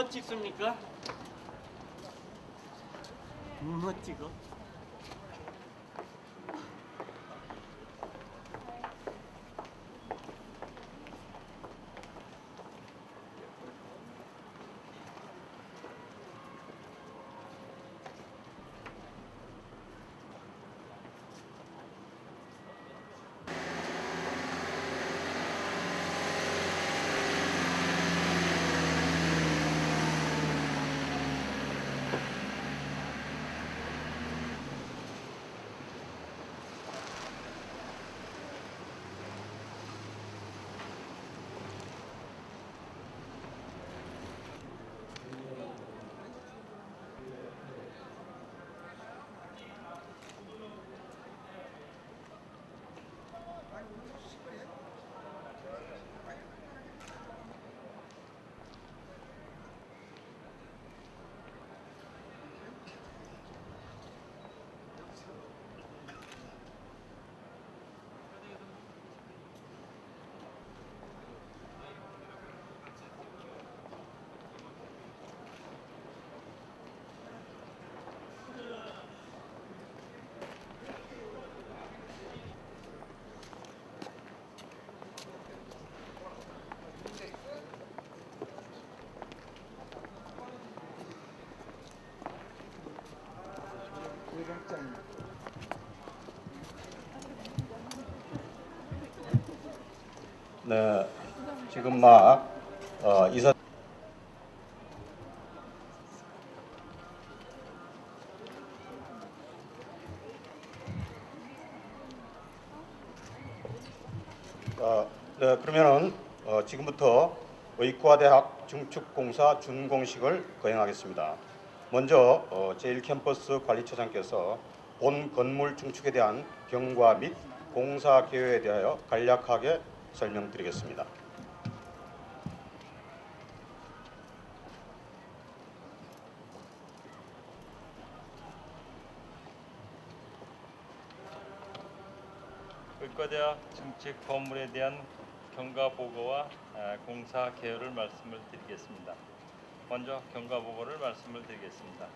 뭐 찍습니까? 뭐 찍어? 네, 지금 막 어, 이사 어, 네, 그러면은 어, 지금부터 의과대학 증축공사 준공식을 거행하겠습니다. 먼저 어, 제1캠퍼스 관리처장께서 본 건물 증축에 대한 경과 및 공사 계획에 대하여 간략하게 설명드리겠습니다. 의과대학 증축 건물에 대한 경과 보고와 아, 공사 개요를 말씀을 드리겠습니다. 먼저 경과 보고를 말씀을 드리겠습니다.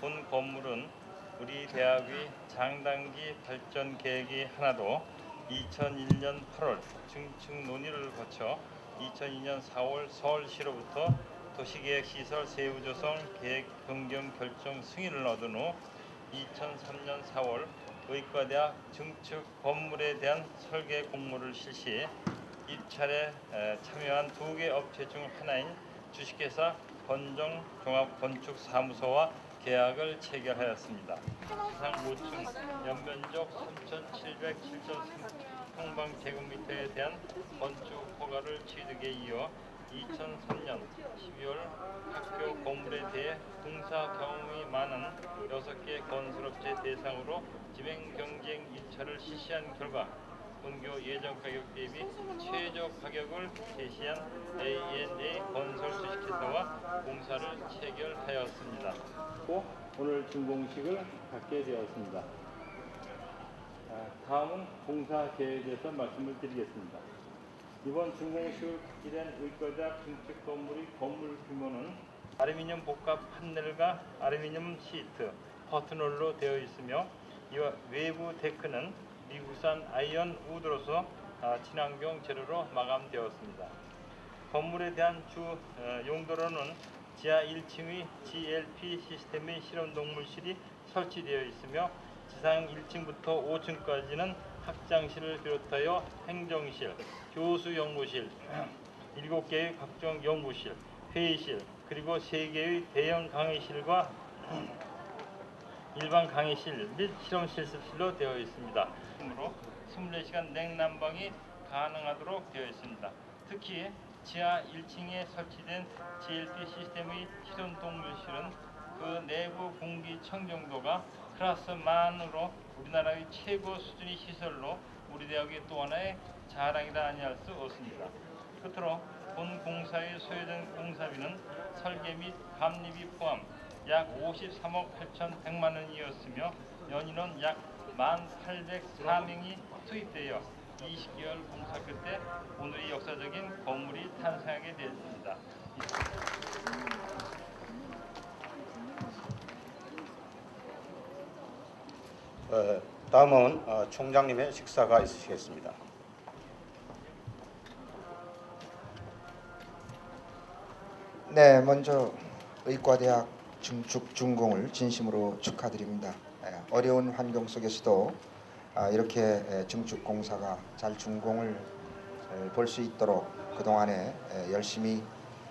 본 건물은 우리 대학의 장단기 발전 계획이 하나도 2001년 8월 증축 논의를 거쳐 2002년 4월 서울시로부터 도시계획 시설 세부 조성 계획 변경 결정 승인을 얻은 후 2003년 4월 의과대학 증축 건물에 대한 설계 공모를 실시 입찰에 에, 참여한 두 개 업체 중 하나인 주식회사 건정 종합 건축 사무소와 계약을 체결하였습니다. 지상 5층 연면적 3,707.3 평방 제곱미터에 대한 건축 허가를 취득에 이어 2003년 12월 학교 건물에 대해 공사 경험이 많은 6개 건설업체 대상으로 지명 경쟁 입찰을 실시한 결과 본교 예정 가격 대비 최저 가격을 제시한 A&A 건설 주식회사와 공사를 체결하였습니다. 고 오늘 준공식을 갖게 되었습니다. 아, 다음은 공사 계획에 대해서 말씀을 드리겠습니다. 이번 준공식을 갖게 된 의과대학 증축 건물의 건물 규모는 아루미늄 복합 판넬과 아루미늄 시트, 퍼트널로 되어 있으며 이와 외부 데크는 미국산 아이언 우드로서 아, 친환경 재료로 마감되었습니다. 건물에 대한 주 어, 용도로는 지하 1층의 GLP 시스템의 실험동물실이 설치되어 있으며 지상 1층부터 5층까지는 학장실을 비롯하여 행정실, 교수 연구실, 7개의 각종 연구실, 회의실, 그리고 3개의 대형 강의실과 일반 강의실 및 실험 실 습실로 되어 있습니다. 그러므로 24시간 냉난방이 가능하도록 되어 있습니다. 특히 지하 1층에 설치된 GLP 시스템의 실험 동물실은 그 내부 공기 청정도가 클래스 만으로 우리나라의 최고 수준의 시설로 우리 대학의 또 하나의 자랑이라 아니할 수 없습니다. 끝으로 본 공사에 소요된 공사비는 설계 및 감리비 포함 약 53억 8,100만 원이었으며 연인원 약 1,804명이 투입되어 20개월 공사 끝에 오늘의 역사적인 건물이 탄생하게 되었습니다. 어, 다음은 어, 총장님의 식사가 있으시겠습니다. 네, 먼저 의과대학 증축 준공을 진심으로 축하드립니다. 예, 어려운 환경 속에서도 아, 이렇게 예, 증축 공사가 잘 준공을 볼 수 있도록 그 동안에 열심히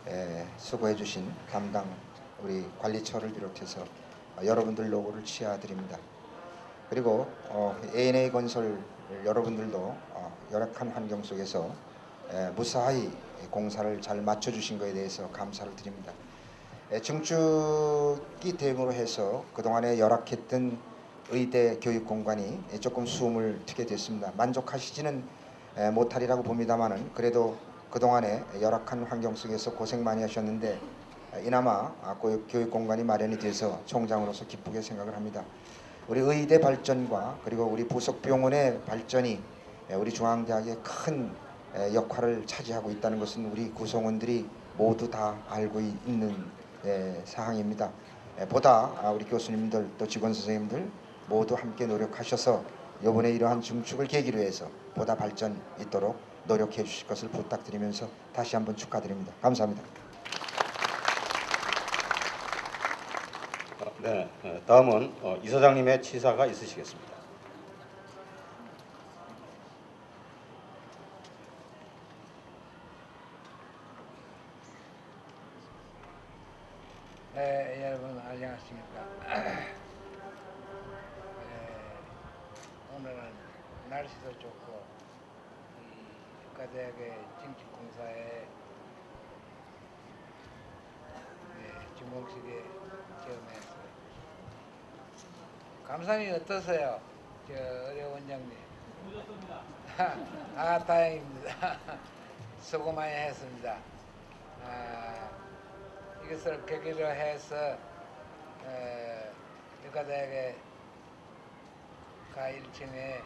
예, 수고해 주신 담당 우리 관리처를 비롯해서 어, 여러분들 노고를 치아드립니다. 그리고 어, A&A 건설 여러분들도 어, 열악한 환경 속에서 에, 무사히 공사를 잘 맞춰주신 것에 대해서 감사를 드립니다. 에, 증축이 됨으로 해서 그동안에 열악했던 의대 교육 공간이 조금 숨을 트게 됐습니다. 만족하시지는 에, 못하리라고 봅니다만은 그래도 그동안에 열악한 환경 속에서 고생 많이 하셨는데 에, 이나마 아, 교육 공간이 마련이 돼서 총장으로서 기쁘게 생각을 합니다. 우리 의대 발전과 그리고 우리 부속 병원의 발전이 에, 우리 중앙대학의 큰 에, 역할을 차지하고 있다는 것은 우리 구성원들이 모두 다 알고 이- 있는 에, 사항입니다. 에, 보다 아, 우리 교수님들 또 직원 선생님들 모두 함께 노력하셔서 이번에 이러한 증축을 계기로 해서 보다 발전 있도록 노력해 주실 것을 부탁드리면서 다시 한번 축하드립니다. 감사합니다. 어, 네, 어, 다음은 어, 이사장님의 치사가 있으시겠습니다. 감상이 어떠세요, 저 어려 원장님? 아 다행입니다. 수고 많이 했습니다. 아, 이것을 계기로 해서 에, 육가대학의 가 1층에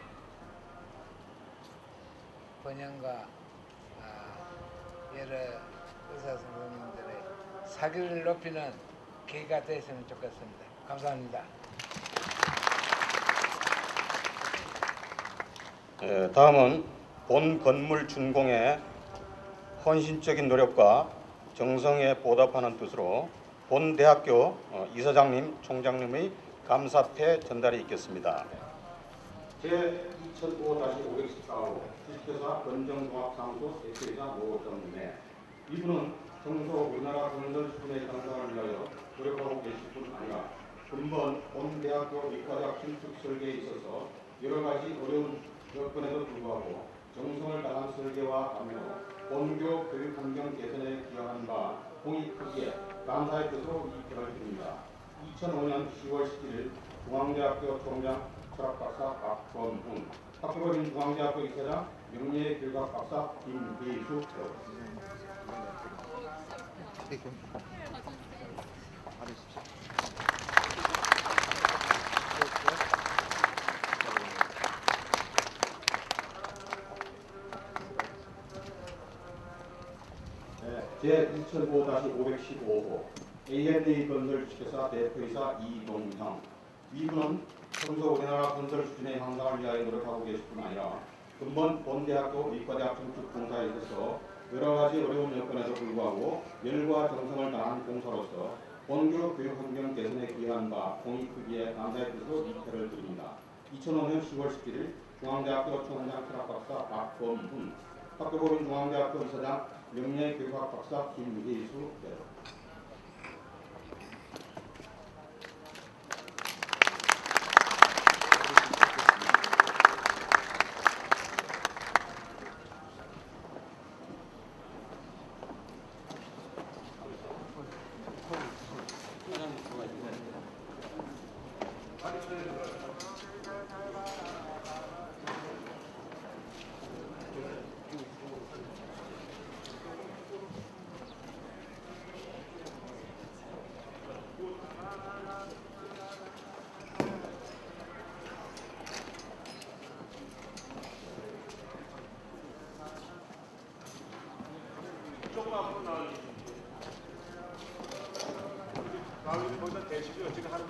번영과 아, 여러 의사 선생님들의 사기를 높이는 계기가 됐으면 좋겠습니다. 감사합니다. 에, 다음은 본 건물 준공에 헌신적인 노력과 정성에 보답하는 뜻으로 본 대학교 어, 이사장님, 총장님의 감사패 전달이 있겠습니다. 제 2005-514호 주식회사 건정공학사무소 대표이사 노정래 이분은 평소 우리나라 건설 수준의 향상을 위하여 노력하고 계실 뿐 아니라 근본 본 대학교 의과대학 신축 설계에 있어서 여러 가지 어려운 여건에도 불구하고 정성을 다한 설계와 감으로 본교 교육 환경 개선에 기여한 바 공익 크기에 감사의 뜻으로 이 표를 드립니다. 2005년 10월 17일 중앙대학교 총장 철학박사 박범훈, 학부모님 중앙대학교 이사장 명예교육학 박사 김계수 제 2005-515호 A&A 건설 주식회사 대표이사 이동형 이분은 평소 우리나라 건설 수준의 향상을 위하여 노력하고 계실 뿐 아니라 근본 본대학교 의과대학 증축 공사에 있어서 여러 가지 어려운 여건에도 불구하고 열과 정성을 다한 공사로서 본교 교육 환경 개선에 기여한 바 공익 크기에 감사의 뜻으로 이표를 드립니다. 2005년 10월 11일 중앙대학교 총장 철학박사 박범훈 학교법인 중앙대학교 이사장 명예 교육학 박사 김혜수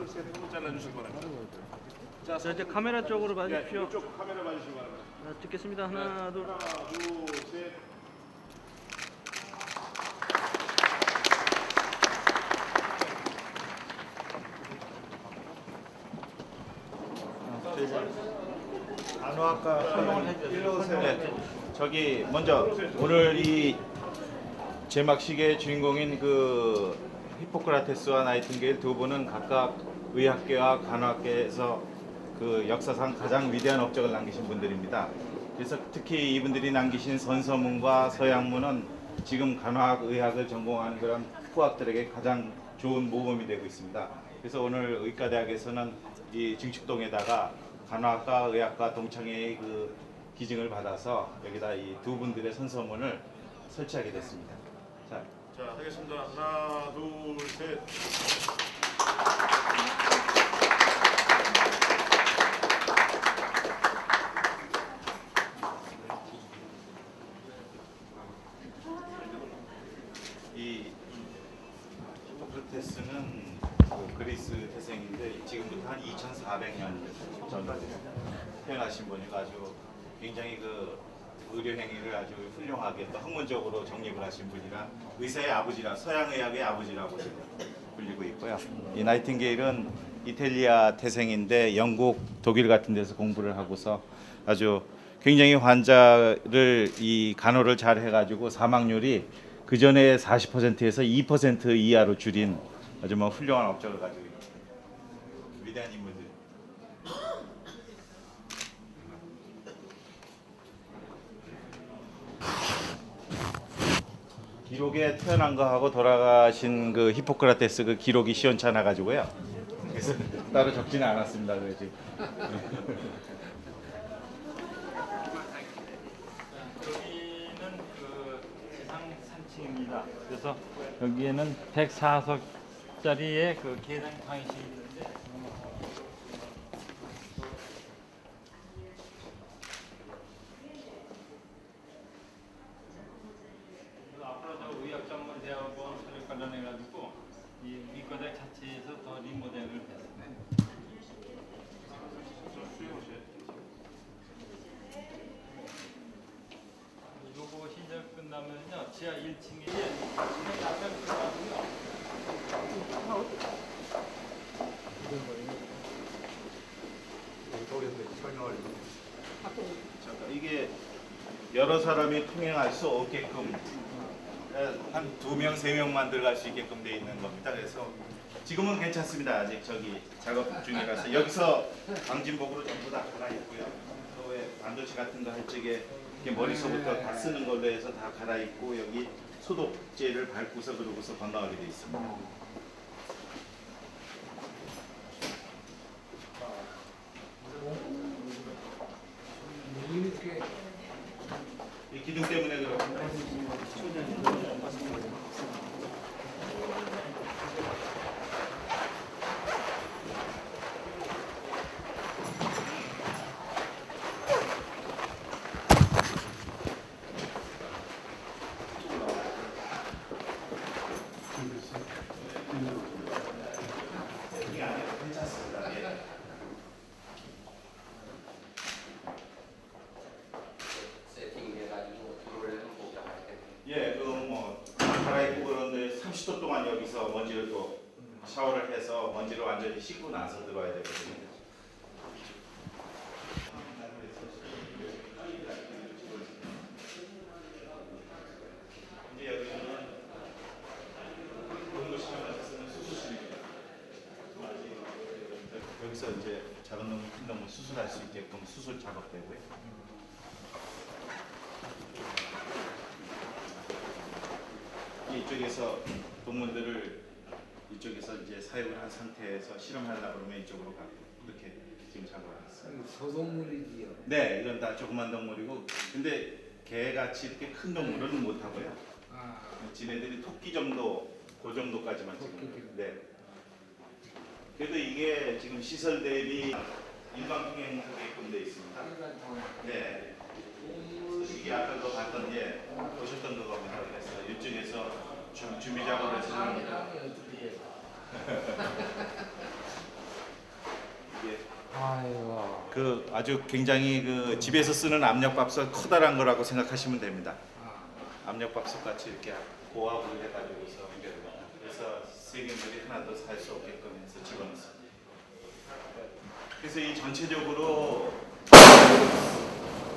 잘라주시기 바랍니다. 자, 자 이제 카메라 쪽으로 네, 봐주십시오. 이쪽 카메라 봐주시기 바랍니다. 자, 찍겠습니다. 하나, 둘. 하나, 둘, 셋. 간호학과 설명을 해주세요. 네, 저기 먼저 오늘 이 제막식의 주인공인 그 히포크라테스와 나이팅게일 두 분은 각각 의학계와 간호학계에서 그 역사상 가장 위대한 업적을 남기신 분들입니다. 그래서 특히 이분들이 남기신 선서문과 서양문은 지금 간호학, 의학을 전공하는 그런 후학들에게 가장 좋은 모범이 되고 있습니다. 그래서 오늘 의과대학에서는 이 증축동에다가 간호학과, 의학과 동창회의 그 기증을 받아서 여기다 이 두 분들의 선서문을 설치하게 됐습니다. 자, 자, 하겠습니다. 하나, 둘, 셋. 이 히포크라테스는 그 그리스 태생인데 지금부터 한 2,400년 전으로 태어나신 분이고 아주 굉장히 그 의료 행위를 아주 훌륭하게 또 학문적으로 정립을 하신 분이라 의사의 아버지라 서양 의학의 아버지라고 불리고 있고요. 이 나이팅게일은 이탈리아 태생인데 영국, 독일 같은 데서 공부를 하고서 아주 굉장히 환자를 이 간호를 잘 해가지고 사망률이 그 전에 40%에서 2% 이하로 줄인 아주 뭐 훌륭한 업적을 가지고 있는 위대한 인물들. 기록에 태어난 거하고 돌아가신 그 히포크라테스 그 기록이 시원찮아 가지고요. 따로 적지는 않았습니다. 지금. 여기는 그 지상 3층입니다. 그래서 여기에는 104석짜리의 그 계단 방식이 있는데 그래서 앞으로 저 의학 전문 대학원 설립 관련해 가지고 이 의과대 자체에서 더 리모델을 했습니다. 요거 신작 끝나면요 지하 1층에 약간 끝나고요. 잠깐 이게 여러 사람이 통행할 수 없게끔 한 두 명, 세 명만 들어갈 수 있게끔 돼 있는 겁니다. 그래서 지금은 괜찮습니다. 아직 저기 작업 중이라서 여기서 방진복으로 전부 다 갈아입고요. 또왜 반도체 같은 거 할 적에 이렇게 머릿속부터 다 쓰는 걸로 해서 다 갈아입고 여기 소독제를 밟고서 그러고서 건너가게 돼 있습니다. 이렇게 이 기둥 때문에 그렇습니다. 예, 그뭐 갈아입고 그런데 30도 동안 여기서 먼지를 또 샤워를 해서 먼지를 완전히 씻고 나서 들어와야 되거든요. 이제 여기는 동부시장에서 쓰는 수술실입니다. 여기서 이제 작은 놈, 큰 놈을 수술할 수 있게끔 수술 작업되고요. 이쪽에서 동물들을 이쪽에서 이제 사육을 한 상태에서 실험하려고 그러면 이쪽으로 가고 이렇게 지금 작업을 했어요. 소동물이지요. 네, 이건 다 조그만 동물이고 근데 개같이 이렇게 큰 동물은 못 하고요. 아, 지네들이 토끼 정도 그 정도까지만 지금. 네. 그래도 이게 지금 시설 대비 일반 통행하게끔 돼 있습니다. 네. 이게 아까 그 봤던 게 보셨던 그겁니다. 그래서 이쪽에서 주, 준비 작업을 해서 그 아주 굉장히 그 집에서 쓰는 압력밥솥 커다란 거라고 생각하시면 됩니다. 압력밥솥 같이 이렇게 고압을 해가지고서. 그래서 세균들이 하나도 살 수 없게끔 해서 집어넣습니다. 그래서 이 전체적으로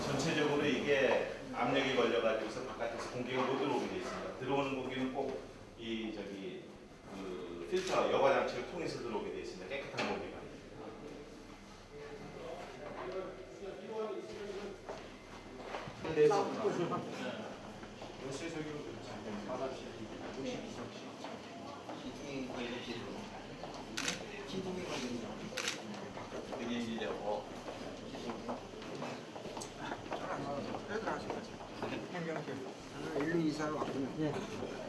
전체적으로 이게 압력이 걸려가지고서 바깥에서 공기가 못 들어오게 돼 있습니다. 들어오는 공기는 꼭 이 저기 그 필터 여과 장치를 통해서 들어오게 돼 있습니다. 깨끗한 공기가. 일루 이사를 왔군요.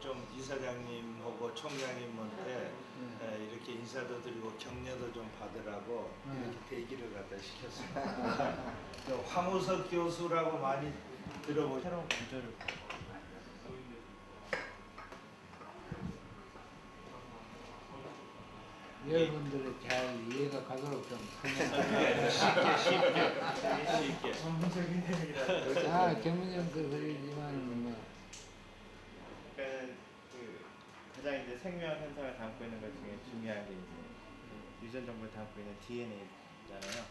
좀 이사장님하고 총장님한테 에, 이렇게 인사도 드리고 격려도 좀 받으라고 이렇게 대기를 갖다 시켰습니다. 그 황우석 교수라고 많이 들어보 새로운 구조를 여러분들의 잘 이해가 가도록 좀 설명. 쉽게 쉽게 아, 경문형 그 소리지만 뭐 그러니까 그 가장 이제 생명 현상을 담고 있는 것 중에 중요한 게 이제 유전 정보를 담고 있는 DNA잖아요.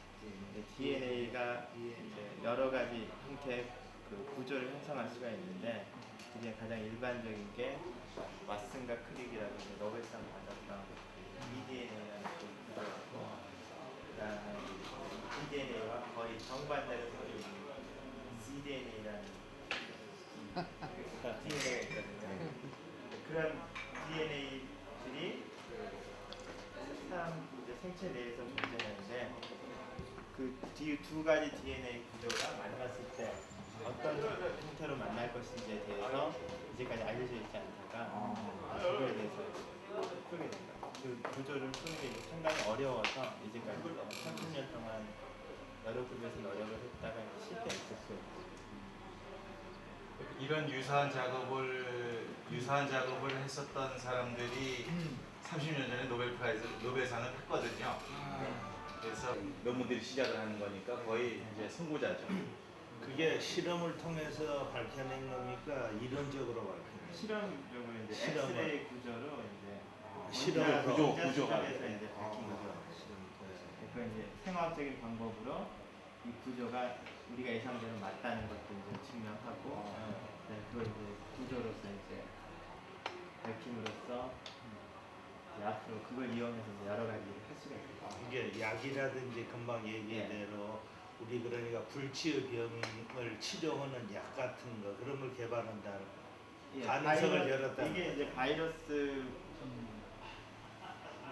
DNA가 이제 여러 가지 형태의 그 구조를 형성할 수가 있는데 그중에 가장 일반적인 게 왓슨과 크릭이라고 이제 노벨상 받았던 eDNA라는 그 구조였고 그다음에 eDNA와 거의 정반대로 생긴 cDNA라는 DNA가 있거든요. 그런 DNA들이 사람 이제 생체 내에서 존재하는데 그 두 가지 DNA 구조가 만났을 때 어떤 형태로 만날 것인지에 대해서 이제까지 알려져 있지 않다가 그거에 대해서 풀게 된다. 그 구조를 푸는 게 상당히 어려워서 이제까지 30년 동안 여러 군데서 노력을 했다가 실패했었어요. 이런 유사한 작업을 유사한 작업을 했었던 사람들이 30년 전에 노벨 프라이즈 노벨상을 했거든요. 그래서 논문들이 시작을 하는 거니까 거의 이제 선구자죠. 그게 실험을 통해서 밝혀낸 겁니까? 이론적으로 밝혀낸 실험적으로 이제 실험을. 엑스레이 구조로 이제 실험을 구조 구조, 구조가 이제 밝힌 거죠. 그 이제 생화학적인 방법으로 이 구조가 우리가 예상대로 맞다는 것도 이제 증명하고 네, 그걸 이제 구조로서 이제 밝힘으로써 이제 앞으로 그걸 이용해서 이제 여러 가지 일을 할 수가 있어요. 이게 약이라든지 금방 얘기한 대로 우리 그러니까 불치의 병을 치료하는 약 같은 거 그런 걸 개발한다. 예, 가능성을 바이러- 열었다는 이게 이제 바이러스가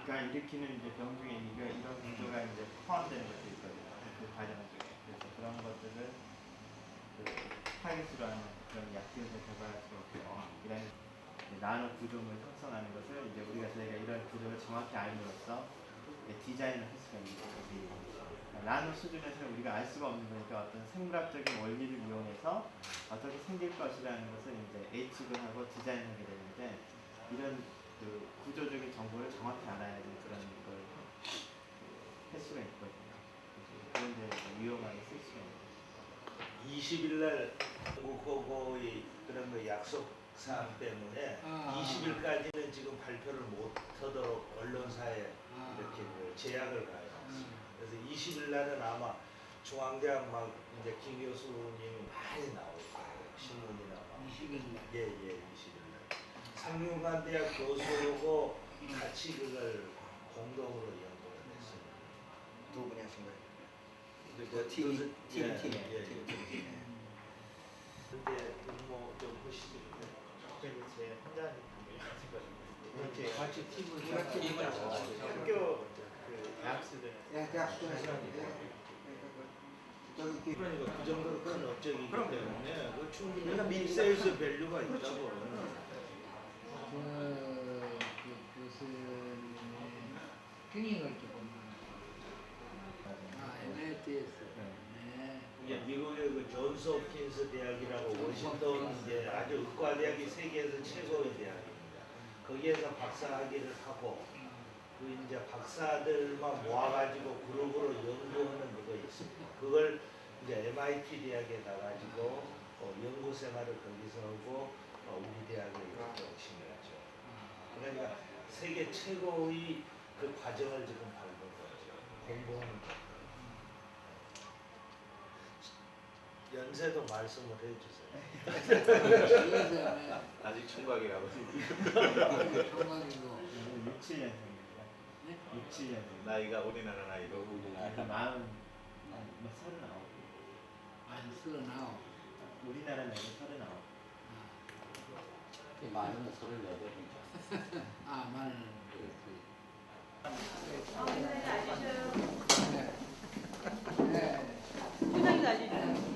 일으키는 이제 병 중에 이거 이런 구조가 이제 포함되는 것도 있거든요. 그 과정 중에 그래서 그런 것들을 그 타깃으로 하는 그런 약들을 개발할 수 있고 이런 나노 구조물 형성하는 것을 이제 우리가 저희가 이런 구조를 정확히 알므로써 디자인을 할 수가 있는 거죠. 나노 수준에서 우리가 알 수가 없는 거니까 어떤 생물학적인 원리를 이용해서 어떻게 생길 것이라는 것을 이제 예측을 하고 디자인하게 되는데 이런 그 구조적인 정보를 정확히 알아야 되는 그런 걸 할 수가 있거든요. 그래서 그런 데 유용하게 쓸 수가 있는 20일 날 국고고의 그런 거 약속 사항 때문에 아. 20일까지는 지금 발표를 못 하도록 언론사에 아. 이렇게 그 제약을 가요. 음. 그래서 20일 날은 아마 중앙대학 막 이제 김 교수님이 많이 나올 거예요. 신문이나 막. 20일 날. 예, 예, 20일 날. 상용관대학 교수하고 같이 그걸 공동으로 연구를 했습니다. 두 분이 하신 거예요. 근데 그 팀이 그것은- 팀 예, 팀. 예, 예. 팀. 근데 뭐 좀 보시죠. 그래서 제 혼자. 이렇게 같이 팀을. 학교 그 대학생들 예, 대학 수준에서 예. 저기 그- 그러니까 그 정도로 큰 업적이기 때문에 그 충분히 세일즈 밸류가 있다고. 그, 그, 그것은 튜닝을 조금 아 MIT에서 네. 이제 미국의 그 존스 홉킨스 대학이라고 워싱턴 이제 아주 의과 대학이 세계에서 최고의 대학입니다. 거기에서 박사학위를 하고 그 이제 박사들만 모아가지고 그룹으로 연구하는 그거 있습니다. 그걸 이제 MIT 대학에 가가지고 어, 연구 생활을 거기서 하고 어, 우리 대학에 이렇게 오신 거죠. 그러니까 세계 최고의 그 과정을 지금 밟은 거죠. 공부하는 거. 연세도 말씀을 해주세요. 아직 총각이라고. 총각이고 6, 7년생입니다. 네? 6, 7년생. 나이가 우리나라 나이로. 약간 마흔, 뭐 서른아홉. 만 서른아홉 우리나라 나이 서른아홉. 만은 서른여덟이죠 아 만은 네. 네.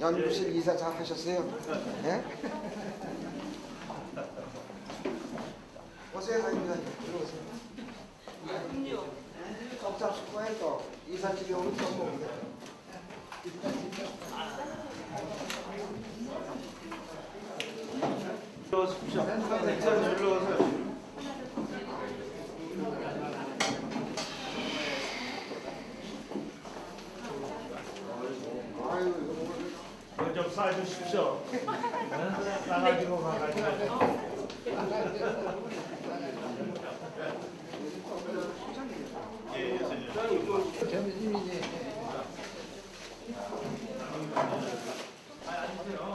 연구실 이사 잘 하셨어요? 예? 오세요, 하임위원님. 들어오세요. 석자 숙고해 또 이사집에 오는 또 먹는데. 아유, 이거 뭐 이거 좀 싸 주십시오. 싸가지고 가가지고. 점심이지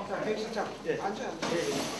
자, 객실장 앉아요.